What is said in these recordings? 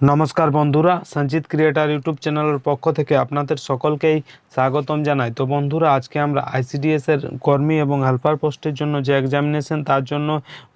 নমস্কার বন্ধুরা, Sanjit creator YouTube চ্যানেলের পক্ষ থেকে আপনাদের সকলকেই স্বাগতম জানাই। তো বন্ধুরা, আজকে আমরা আইসিডিএস এর কর্মী এবং হেল্পার পোস্টের জন্য যে এক্সামিনেশন তার জন্য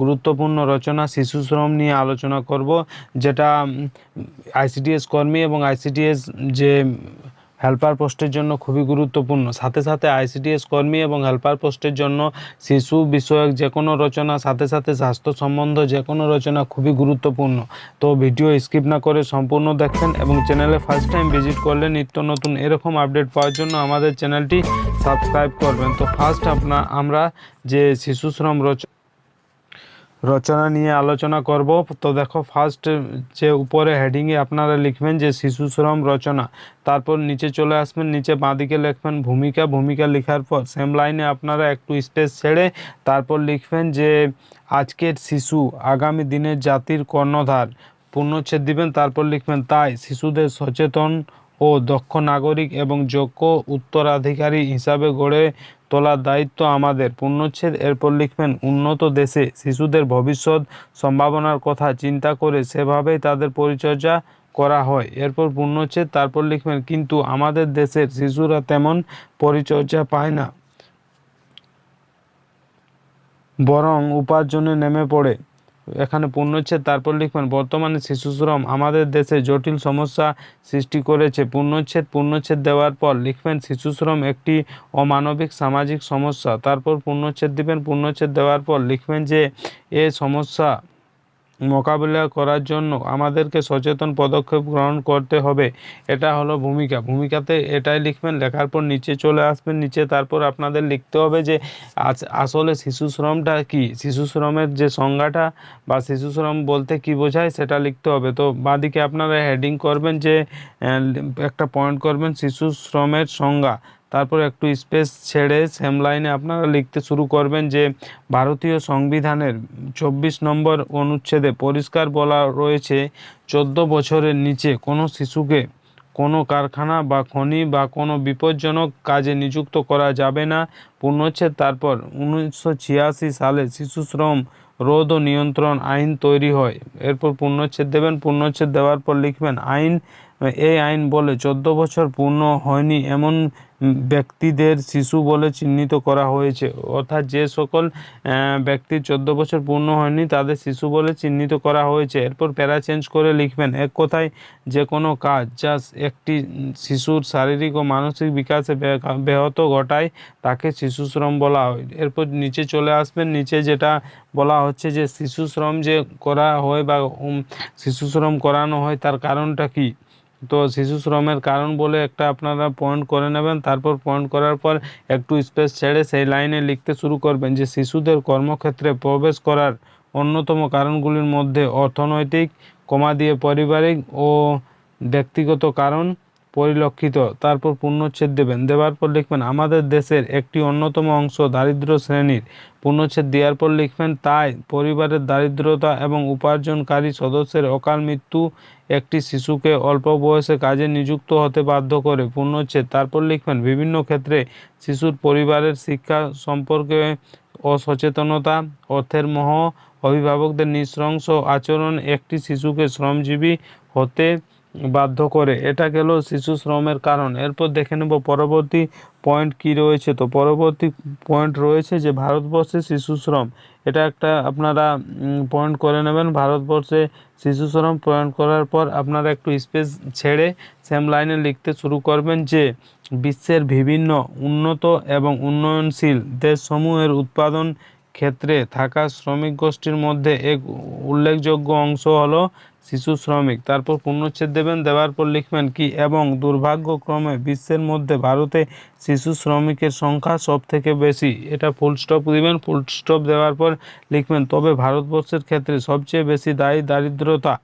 গুরুত্বপূর্ণ রচনা, শিশু শ্রম নিয়ে আলোচনা করব, যেটা আইসিডিএস কর্মী এবং আইসিডিএস যে হেল্পার পোস্টের জন্য খুবই গুরুত্বপূর্ণ। সাথে সাথে আইসিডিএস কর্মী এবং হেল্পার পোস্টের জন্য শিশু, বিষয়ক যে কোনো রচনা, সাথে সাথে স্বাস্থ্য সম্বন্ধ যে কোনো রচনা খুবই গুরুত্বপূর্ণ। তো ভিডিও স্কিপ না করে সম্পূর্ণ দেখবেন এবং চ্যানেলে ফার্স্ট টাইম ভিজিট করলে নিত্য নতুন এরকম আপডেট পাওয়ার জন্য আমাদের চ্যানেলটি সাবস্ক্রাইব করবেন। তো ফার্স্ট আপনা আমরা যে শিশু শ্রম রচ রচনা নিয়ে আলোচনা করব। তো দেখো ফার্স্ট যে উপরে হেডিংয়ে আপনারা লিখবেন যে শিশু শ্রম রচনা, তারপর নিচে চলে আসবেন, নিচে বাঁদিকে লিখবেন ভূমিকা ভূমিকা লেখার পর সেম লাইনে আপনারা একটু স্পেস ছেড়ে তারপর লিখবেন যে আজকের শিশু, আগামী দিনের জাতির কর্ণধার, পূর্ণচ্ছেদ দিবেন, তারপর লিখবেন তাই, শিশুদের সচেতন ও দক্ষ নাগরিক এবং যোগ্য উত্তরাধিকারী হিসাবে গড়ে তোলার দায়িত্ব আমাদের। পূর্ণচ্ছেদ এরপর লিখবেন, উন্নত দেশে শিশুদের ভবিষ্যৎ সম্ভাবনার কথা চিন্তা করে সেভাবেই তাদের পরিচর্যা করা হয়। এরপর পূর্ণচ্ছেদ, তারপর লিখবেন, কিন্তু আমাদের দেশের শিশুরা তেমন পরিচর্যা পায় না, বরং উপার্জনে নেমে পড়ে। এখানে পূর্ণচ্ছেদ তারপর লিখবেন, বর্তমানে শিশুশ্রম আমাদের দেশে জটিল সমস্যা সৃষ্টি করেছে। পূর্ণচ্ছেদ পূর্ণচ্ছেদ দেওয়ার পর লিখবেন, শিশুশ্রম একটি অমানবিক সামাজিক সমস্যা। তারপর পূর্ণচ্ছেদ দিবেন পূর্ণচ্ছেদ দেওয়ার পর লিখবেন যে, এ সমস্যা মোকাবিলা করার জন্য আমাদেরকে সচেতন পদক্ষেপ গ্রহণ করতে হবে। এটা হলো ভূমিকা। ভূমিকাতে এটাই লিখবেন, লেখার পর নিচে চলে আসবেন, নিচে তারপর আপনাদের লিখতে হবে যে আস- আসলে শিশু শ্রমটা কি? শিশু শ্রমের যে সংজ্ঞাটা বা শিশু শ্রম বলতে কি বোঝায় সেটা লিখতে হবে। তো বাঁদিকে আপনারা হেডিং করবেন যে একটা পয়েন্ট করবেন শিশু শ্রমের সংজ্ঞা। তারপর একটু স্পেস ছেড়ে সেম লাইনে আপনারা লিখতে শুরু করবেন যে ভারতীয় সংবিধানের চব্বিশ নম্বর অনুচ্ছেদে পরিষ্কার বলা রয়েছে, চোদ্দ বছরের নিচে কোনো শিশুকে কোনো কারখানা বা খনি বা কোনো বিপজ্জনক কাজে নিযুক্ত করা যাবে না। পূর্ণচ্ছেদ তারপর উনিশশো ছিয়াশি সালে শিশু শ্রম রোধ ও নিয়ন্ত্রণ আইন তৈরি হয়। এরপর পূর্ণচ্ছেদ দেবেন পূর্ণচ্ছেদ দেওয়ার পর লিখবেন আইন এই আইন বলে চোদ্দ বছর পূর্ণ হয়নি এমন ব্যক্তিদের শিশু বলে চিহ্নিত করা হয়েছে। অর্থাৎ যে সকল আহ, ব্যক্তির চোদ্দ বছর পূর্ণ হয়নি তাদের শিশু বলে চিহ্নিত করা হয়েছে। এরপর প্যারা চেঞ্জ করে লিখবেন এক কথায় যে কোনো কাজ যা একটি শিশুর শারীরিক ও মানসিক বিকাশে ব্যাহত ঘটায় তাকে শিশু শ্রম বলা হয়। এরপর নিচে চলে আসবেন নিচে যেটা বলা হচ্ছে যে শিশু শ্রম যে করা হয় বা শিশু শ্রম করানো হয় তার কারণটা কি? তো শিশু শ্রমের কারণ বলে একটা আপনারা পয়েন্ট করে নেবেন, তারপর পয়েন্ট করার পর একটু স্পেস ছেড়ে সেই লাইনে লিখতে শুরু করবেন যে শিশুদের কর্মক্ষেত্রে প্রবেশ করার অন্যতম কারণগুলির মধ্যে অর্থনৈতিক, কমা দিয়ে পারিবারিক ও ব্যক্তিগত কারণ পরিলক্ষিত। তারপর পূর্ণচ্ছেদ দেবেন। দেওয়ার পর লিখবেন, আমাদের দেশের একটি অন্যতম অংশ দারিদ্র শ্রেণির। পূর্ণচ্ছেদ দেওয়ার পর লিখবেন, তাই পরিবারের দারিদ্রতা এবং উপার্জনকারী সদস্যের অকাল মৃত্যু একটি শিশুকে অল্প বয়সে কাজে নিযুক্ত হতে বাধ্য করে। পূর্ণচ্ছেদ তারপর লিখবেন, বিভিন্ন ক্ষেত্রে শিশুর পরিবারের শিক্ষা সম্পর্কে অসচেতনতা, অর্থের মোহ, অভিভাবকদের নৃশংস আচরণ, একটি শিশুকে শ্রমজীবী হতে বাধ্য করে। এটা গেল শিশু শ্রমের কারণ। এরপর দেখে নেব পরবর্তী পয়েন্ট কি রয়েছে। তো পরবর্তী পয়েন্ট রয়েছে যে ভারতবর্ষে শিশু শ্রম। এটা একটা আপনারা পয়েন্ট করে নেবেন। ভারতবর্ষে শিশু শ্রম পয়েন্ট করার পর আপনারা একটু স্পেস ছেড়ে সেম লাইনে লিখতে শুরু করবেন যে বিশ্বের বিভিন্ন উন্নত এবং উন্নয়নশীল দেশসমূহের উৎপাদন ক্ষেত্রে থাকা শ্রমিক গোষ্ঠীর মধ্যে এক উল্লেখযোগ্য অংশ হলো শিশু শ্রমিক। তারপর পূর্ণচ্ছেদ দেবেন, দেওয়ার পর লিখবেন কি, এবং দুর্ভাগ্যক্রমে বিশ্বের মধ্যে ভারতে শিশু শ্রমিকের সংখ্যা সব থেকে বেশি। এটা ফুল স্টপ দিবেন ফুল স্টপ দেওয়ার পর লিখবেন, তবে ভারতবর্ষের ক্ষেত্রে সবচেয়ে বেশি দায়ী দারিদ্রতা,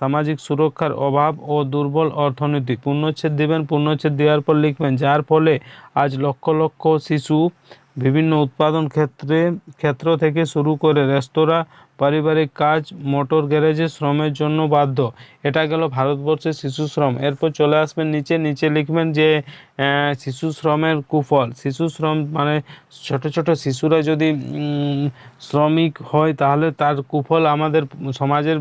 সামাজিক সুরক্ষার অভাব ও দুর্বল অর্থনীতি। পূর্ণচ্ছেদ দিবেন পূর্ণচ্ছেদ দেওয়ার পর লিখবেন, যার ফলে আজ লক্ষ লক্ষ শিশু বিভিন্ন উৎপাদন ক্ষেত্রে, ক্ষেত্র থেকে শুরু করে রেস্তোরাঁ পারিবারিক কাজ, মোটর গ্যারেজে শ্রমের জন্য বাধ্য। এটা গেল ভারতবর্ষের শিশু শ্রম এরপর চলে আসবেন নিচে নিচে লিখবেন যে শিশু শ্রমের কুফল। শিশু শ্রম মানে ছোট ছোট শিশুরা যদি শ্রমিক হয়, তাহলে তার কুফল আমাদের সমাজের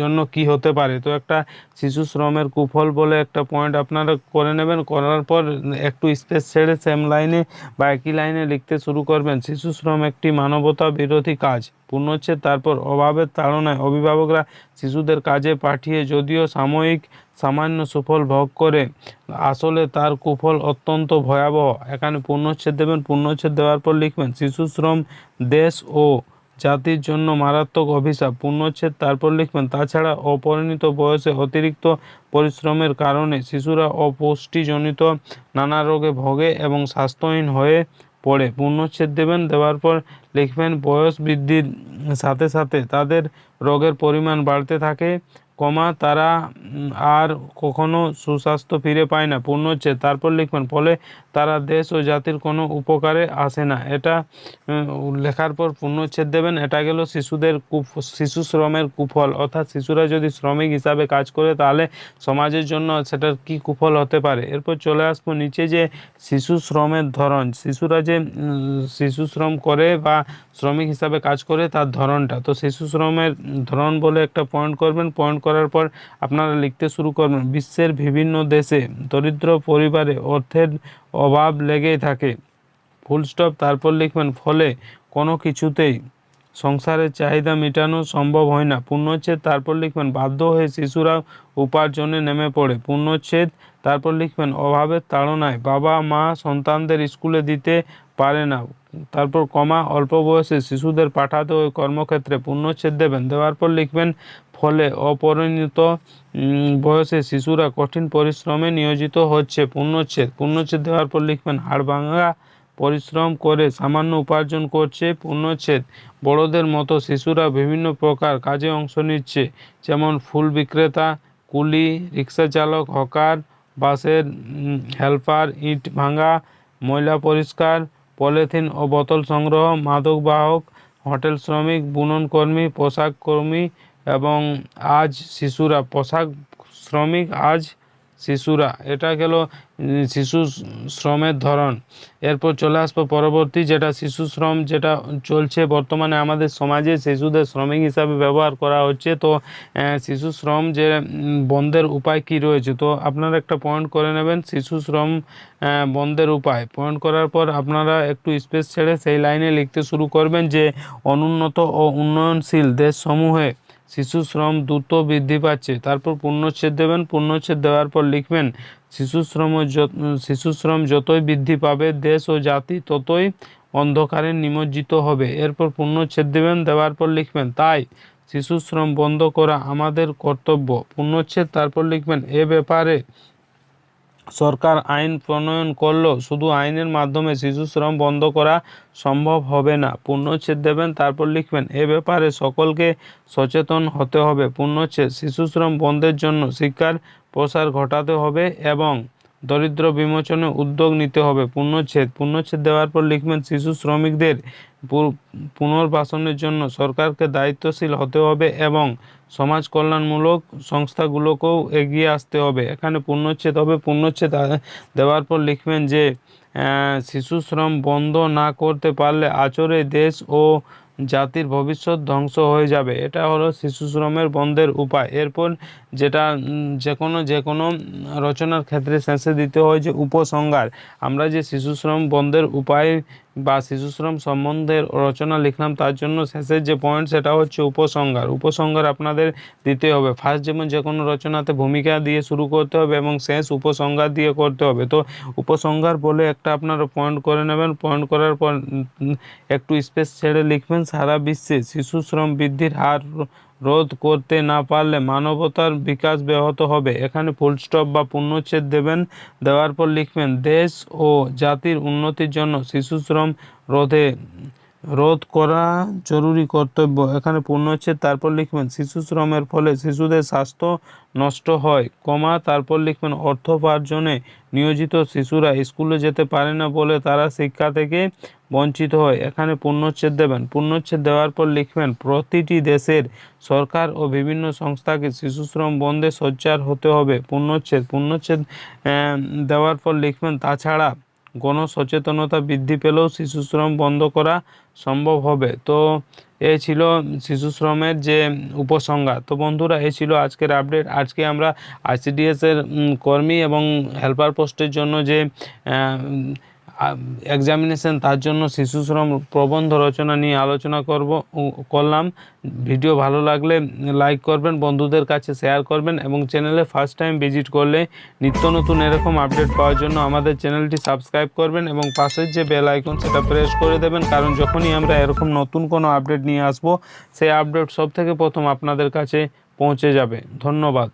জন্য কি হতে পারে? তো একটা শিশু শ্রমের কুফল বলে একটা পয়েন্ট আপনারা করে নেবেন। করার পর একটু স্পেস ছেড়ে সেম লাইনে বা একই লাইনে লিখতে শুরু করবেন। শিশু শ্রম একটি মানবতা বিরোধী কাজ। পূর্ণচ্ছেদ তারপর অভাবের তাড়নায় অভিভাবকরা শিশুদের কাজে পাঠিয়ে যদিও সাময়িক সামান্য সুফল ভোগ করে, আসলে তার কুফল অত্যন্ত ভয়াবহ। এখানে পূর্ণচ্ছেদ দেবেন। পূর্ণচ্ছেদ দেওয়ার পর লিখবেন, শিশু শ্রম, দেশ ও জাতির জন্য মারাত্মক অভিশাপ। পূর্ণচ্ছেদ তারপর লিখবেন, তাছাড়া অপরিণত বয়সে অতিরিক্ত পরিশ্রমের কারণে শিশুরা অপুষ্টিজনিত নানা রোগে ভোগে এবং স্বাস্থ্যহীন হয়ে পড়ে। পূর্ণচ্ছেদ দেবেন, দেওয়ার পর লিখবেন, বয়স বৃদ্ধির সাথে সাথে তাদের রোগের পরিমাণ বাড়তে থাকে। কমা, তারা আর কখনো সুস্বাস্থ্য ফিরে পায় না। পূর্ণচ্ছেদ তারপর লিখবেন, ফলে তারা দেশ ও জাতির কোনো উপকারে আসে না। এটা লেখার পর পূর্ণচ্ছেদ দেবেন। এটা গেল শিশুদের কুফ, শিশু শ্রমের কুফল। অর্থাৎ শিশুরা যদি শ্রমিক হিসাবে কাজ করে, তাহলে সমাজের জন্য সেটার কি কুফল হতে পারে? এরপর চলে আসব নিচে যে শিশু শ্রমের ধরন। শিশুরা যে শিশু শ্রম করে বা শ্রমিক হিসাবে কাজ করে, তার ধরনটা। তো শিশু শ্রমের ধরন বলে একটা পয়েন্ট করবেন। পয়েন্ট করার পর আপনারা লিখতে শুরু করবেন বিশ্বের বিভিন্ন দেশে দরিদ্র পরিবারে অর্থের অভাব লেগেই থাকে। ফুল স্টপ, তারপর লিখবেন, ফলে কোনো কিছুতেই সংসারের চাহিদা মেটানো সম্ভব হয় না। পূর্ণচ্ছেদ, তারপর লিখবেন, বাধ্য হয়ে শিশুরা উপার্জনে নেমে পড়ে। পূর্ণচ্ছেদ, তারপর লিখবেন, অভাবের তাড়নায় বাবা মা সন্তানদের স্কুলে দিতে পারে না। তারপর কমা, অল্প বয়সে শিশুদের পাঠাতে ওই কর্মক্ষেত্রে পূর্ণচ্ছেদ দেবেন দেওয়ার পর লিখবেন, ফলে অপরিণত বয়সে শিশুরা কঠিন পরিশ্রমে নিয়োজিত হচ্ছে। পূর্ণচ্ছেদ পূর্ণচ্ছেদ দেওয়ার পর লিখবেন, হাড় ভাঙা, পরিশ্রম করে সামান্য উপার্জন করছে পূর্ণচ্ছেদ বড়দের মতো শিশুরা বিভিন্ন প্রকার কাজে অংশ নিচ্ছে, যেমন ফুল বিক্রেতা, কুলি, রিক্সা চালক, হকার, বাসের হেল্পার, ইট ভাঙা, ময়লা পরিষ্কার পলিথিন ও বোতল সংগ্রহ, মাদক বাহক, হোটেল শ্রমিক, বুনন কর্মী, পোশাক কর্মী এবং আজ শিশুরা, পোশাক শ্রমিক আজ শিশুরা। এটা গেল শিশু শ্রমের ধরন। এরপর চলে আসব পরবর্তী, যেটা শিশু শ্রম যেটা চলছে বর্তমানে আমাদের সমাজে, শিশুদের শ্রমিক হিসাবে ব্যবহার করা হচ্ছে। তো শিশু শ্রম যে বন্ধের উপায় কি রয়েছে? তো, আপনারা একটা পয়েন্ট করে নেবেন, শিশু শ্রম বন্ধের উপায়। পয়েন্ট করার পর আপনারা একটু স্পেস ছেড়ে সেই লাইনে লিখতে শুরু করবেন যে, অনুন্নত ও উন্নয়নশীল দেশসমূহে শিশু শ্রম দ্রুত বৃদ্ধি পাচ্ছে। তারপর পূর্ণচ্ছেদ দেবেন। পূর্ণচ্ছেদ দেওয়ার পর লিখবেন, শিশু শ্রম শিশু শ্রম যতই বৃদ্ধি পাবে দেশ ও জাতি ততই অন্ধকারে নিমজ্জিত হবে। এরপর পূর্ণচ্ছেদ দেবেন। দেওয়ার পর লিখবেন, তাই শিশু শ্রম বন্ধ করা আমাদের কর্তব্য। পূর্ণচ্ছেদ তারপর লিখবেন, এ ব্যাপারে সরকার আইন প্রণয়ন করলেও শুধু আইনের মাধ্যমে শিশু শ্রম বন্ধ করা সম্ভব হবে না। পূর্ণচ্ছেদ দেবেন, তারপর লিখবেন, এ ব্যাপারে সকলকে সচেতন হতে হবে। পূর্ণচ্ছেদ, শিশু শ্রম বন্ধের জন্য শিক্ষার প্রসার ঘটাতে হবে এবং দরিদ্র বিমোচনে উদ্যোগ নিতে হবে। পূর্ণচ্ছেদ। পূর্ণচ্ছেদ দেওয়ার পর লিখবেন, শিশু শ্রমিকদের পুনর্বাসনের জন্য সরকারকে দায়িত্বশীল হতে হবে এবং সমাজ কল্যাণমূলক সংস্থাগুলোকেও এগিয়ে আসতে হবে। এখানে পূর্ণচ্ছেদ হবে। পূর্ণচ্ছেদ দেওয়ার পর লিখবেন যে শিশু শ্রম বন্ধ না করতে পারলে আচরে দেশ ও জাতির ভবিষ্যৎ ধ্বংস হয়ে যাবে। এটা হলো শিশু শ্রমের বন্ধের উপায়। এরপর যেটা যে কোনো যে কোনো রচনার ক্ষেত্রে শেষে দিতে হয় যে উপসংহার। আমরা যে শিশু শ্রম বন্ধের উপায় বা শিশু শ্রম সম্বন্ধে রচনা লিখলাম, তার জন্য শেষের যে পয়েন্ট সেটা হচ্ছে উপসংহার। উপসংহার আপনাদের দিতে হবে। ফার্স্ট যেমন যে কোনো রচনাতে ভূমিকা দিয়ে শুরু করতে হবে এবং শেষ উপসংহার দিয়ে করতে হবে। তো উপসংহার বলে একটা আপনারা পয়েন্ট করে নেবেন। পয়েন্ট করার পর একটু স্পেস ছেড়ে লিখবেন। সারা বিশ্বে শিশু শ্রম বৃদ্ধির হার রোধ করতে না পারলে মানবতার বিকাশ ব্যাহত হবে। এখানে ফুলস্টপ বা পূর্ণচ্ছেদ দেবেন, দেওয়ার পর লিখবেন, দেশ ও জাতির উন্নতির জন্য শিশুশ্রম রোধে রোধ করা জরুরি কর্তব্য। এখানে পূর্ণচ্ছেদ তারপর লিখবেন, শিশু শ্রমের ফলে শিশুদের স্বাস্থ্য নষ্ট হয় কমা, তারপর লিখবেন, অর্থ উপার্জনে নিয়োজিত শিশুরা স্কুলে যেতে পারে না বলে তারা শিক্ষা থেকে বঞ্চিত হয়। এখানে পূর্ণচ্ছেদ দেবেন। পূর্ণচ্ছেদ দেওয়ার পর লিখবেন, প্রতিটি দেশের সরকার ও বিভিন্ন সংস্থাকে শিশু শ্রম বন্ধে সোচ্চার হতে হবে। পূর্ণচ্ছেদ। পূর্ণচ্ছেদ দেওয়ার পর লিখবেন, তাছাড়া গণসচেতনতা বৃদ্ধি পেলেও শিশুশ্রম বন্ধ করা সম্ভব হবে। তো এ ছিল শিশুশ্রমের যে উপসংজ্ঞা তো বন্ধুরা, এ ছিল আজকের আপডেট আজকে আমরা আইসিডিএসের কর্মী এবং হেল্পার পোস্টের জন্য যে এক্সামিনেশন তার জন্য শিশু শ্রম প্রবন্ধ রচনা নিয়ে আলোচনা করব করলাম। ভিডিও ভালো লাগলে লাইক করবেন, বন্ধুদের কাছে শেয়ার করবেন এবং চ্যানেলে ফার্স্ট টাইম ভিজিট করলে নিত্য নতুন এরকম আপডেট পাওয়ার জন্য আমাদের চ্যানেলটি সাবস্ক্রাইব করবেন এবং পাশের যে বেল আইকন সেটা প্রেস করে দেবেন। কারণ যখনই আমরা এরকম নতুন কোনো আপডেট নিয়ে আসব, সেই আপডেট সব থেকে প্রথম আপনাদের কাছে পৌঁছে যাবে। ধন্যবাদ।